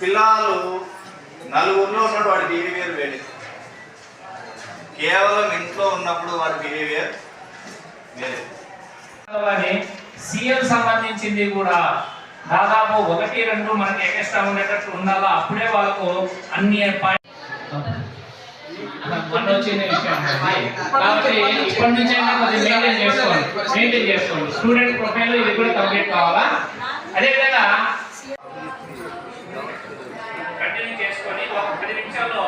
పిల్లలు నలుగురిలో ఉన్నాడు వాడి బిహేవియర్ వేడి. కేవలం ఇంట్లో ఉన్నప్పుడు వాడి బిహేవియర్ సీఎం సంబంధించింది కూడా దాదాపు ఒకటి రెండు మనకి ఎక్స్ట్రా ఉండేటట్టు ఉండాలా? అప్పుడే వాళ్ళకు అన్ని ఏర్పాటు మొన్న వచ్చిన విషయం కాబట్టి ఇప్పటి నుంచి అయినా మెయింటైన్ చేసుకోండి. మెయింటైన్ చేసుకోండి. స్టూడెంట్ ప్రొఫైల్ ఇది కూడా కంప్లీట్ కావాలా? అదేవిధంగా కంటిన్యూ చేసుకొని ఒక పది నిమిషాల్లో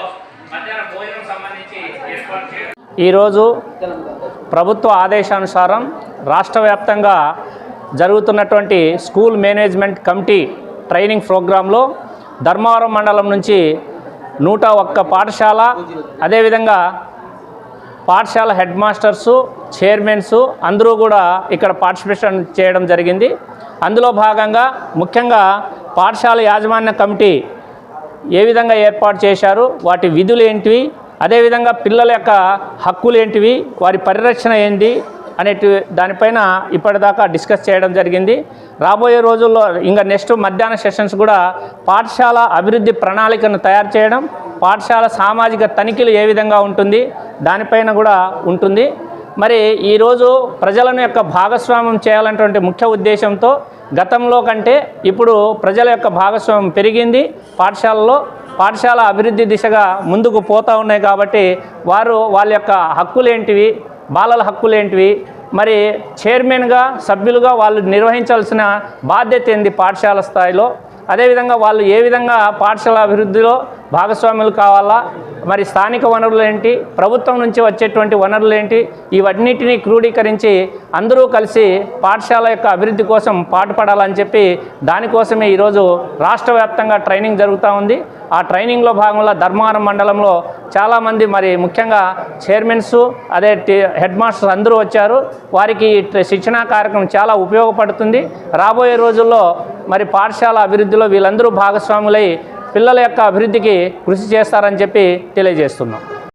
మధ్యాహ్నం భోజనం సంబంధించి ఏర్పాటు ఈరోజు ప్రభుత్వ ఆదేశానుసారం రాష్ట్ర వ్యాప్తంగా జరుగుతున్నటువంటి స్కూల్ మేనేజ్మెంట్ కమిటీ ట్రైనింగ్ ప్రోగ్రాంలో ధర్మవరం మండలం నుంచి నూట ఒక్క పాఠశాల అదేవిధంగా పాఠశాల హెడ్ మాస్టర్సు చైర్మన్సు అందరూ కూడా ఇక్కడ పార్టిసిపేషన్ చేయడం జరిగింది. అందులో భాగంగా ముఖ్యంగా పాఠశాల యాజమాన్య కమిటీ ఏ విధంగా ఏర్పాటు చేశారు వాటి విధులు ఏంటివి అదేవిధంగా పిల్లల యొక్క హక్కులు ఏంటివి వారి పరిరక్షణ ఏంటి అనేటి దానిపైన ఇప్పటిదాకా డిస్కస్ చేయడం జరిగింది. రాబోయే రోజుల్లో ఇంకా నెక్స్ట్ మధ్యాహ్న సెషన్స్ కూడా పాఠశాల అభివృద్ధి ప్రణాళికను తయారు చేయడం పాఠశాల సామాజిక తనిఖీలు ఏ విధంగా ఉంటుంది దానిపైన కూడా ఉంటుంది. మరి ఈరోజు ప్రజలను యొక్క భాగస్వామ్యం చేయాలనేటువంటి ముఖ్య ఉద్దేశంతో గతంలో కంటే ఇప్పుడు ప్రజల యొక్క భాగస్వామ్యం పెరిగింది. పాఠశాలలో పాఠశాల అభివృద్ధి దిశగా ముందుకు పోతూ ఉన్నాయి కాబట్టి వారు వాళ్ళ యొక్క హక్కులేంటివి బాలల హక్కులేంటివి మరి చైర్మన్గా సభ్యులుగా వాళ్ళు నిర్వహించాల్సిన బాధ్యత ఏంది పాఠశాల స్థాయిలో? అదేవిధంగా వాళ్ళు ఏ విధంగా పాఠశాల అభివృద్ధిలో భాగస్వాములు కావాలా? మరి స్థానిక వనరులు ఏంటి? ప్రభుత్వం నుంచి వచ్చేటువంటి వనరులు ఏంటి? ఇవన్నిటినీ క్రోడీకరించి అందరూ కలిసి పాఠశాల యొక్క అభివృద్ధి కోసం పాటుపడాలని చెప్పి దానికోసమే ఈరోజు రాష్ట్ర వ్యాప్తంగా ట్రైనింగ్ జరుగుతూ ఉంది. ఆ ట్రైనింగ్లో భాగంగా ధర్మవరం మండలంలో చాలామంది మరి ముఖ్యంగా చైర్మన్స్ అదే హెడ్ మాస్టర్స్ అందరూ వచ్చారు. వారికి శిక్షణా కార్యక్రమం చాలా ఉపయోగపడుతుంది. రాబోయే రోజుల్లో మరి పాఠశాల అభివృద్ధిలో వీళ్ళందరూ భాగస్వాములై పిల్లల యొక్క అభివృద్ధికి కృషి చేస్తారని చెప్పి తెలియజేస్తున్నాం.